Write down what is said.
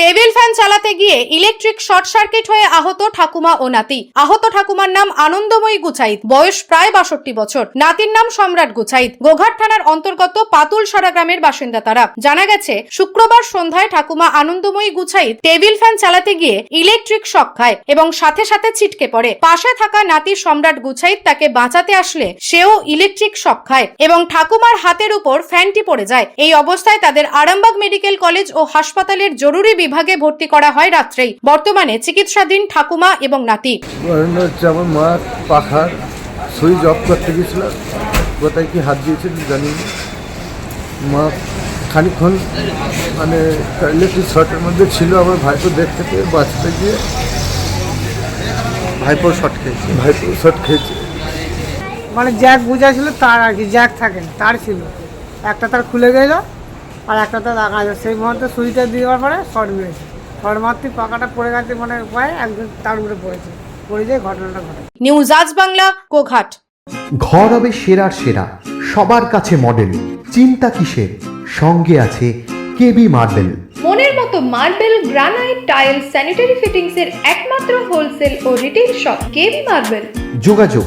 Table fan চালাতে গিয়ে electric short circuit হয়ে আহত ঠাকুমা ও নাতি। আহত ঠাকুমার নাম আনন্দময়ী গুছাইত বয়স প্রায় বাষট্টি বছর। নাতির নাম সম্রাট গুছাইত গোঘাট থানার অন্তর্গত পাতুলসারা গ্রামের বাসিন্দা তারা। জানা গেছে, শুক্রবার সন্ধ্যায় ঠাকুমা আনন্দময়ী গুছাইত টেবিল ফ্যান চালাতে গিয়ে ইলেকট্রিক শক খায় এবং সাথে সাথে ছিটকে পড়ে। পাশে থাকা নাতি সম্রাট গুছাইত তাকে বাঁচাতে আসলে সেও ইলেকট্রিক শক খায় এবং ঠাকুমার হাতের উপর ফ্যানটি পড়ে যায়। এই অবস্থায় তাদের আরামবাগ মেডিকেল কলেজ ও হাসপাতালের জরুরি বিভাগে ভর্তি করা হয় রাত্রেই। বর্তমানে চিকিৎসাধীন ঠাকুমা এবং নাতি। মা পাখার সুইচ অফ করতে গেছিল। কোথায় কি হাত দিয়েছিল জানি মা খানিক্ষণ মানে ইলেকট্রিক শর্টের মধ্যে ছিল আমার ভাইপো দেখতে পেয়ে বাঁচতে গিয়ে ভাইপোর শর্ট খেয়েছে। ভাইপো শর্ট খেয়েছে। মানে জ্যাক বোঝা ছিল তার আর কি জ্যাক থাকে তার ছিল। একটা তার খুলে গেল আর একটা তার রাখা আছে সেই মুহূর্তে সুইচটা দেওয়ার পরে শর্ট মেরেছে। শর্ট মারতে পাকাটা পড়ে গেছে মানে উপায় একজন তার উপরে পড়েছে। পড়ে যায় ঘটনাটা ঘটে। নিউজ আজ বাংলা কোঘাট। ঘর হবে সেরার সেরা সবার কাছে মডেল চিন্তা কিসের? সঙ্গে আছে কেবি মার্বেল মনের মতো marble granite tile sanitary fittings এর একমাত্র হোলসেল ও রিটেল শপ কেবি মার্বেল যোগাযোগ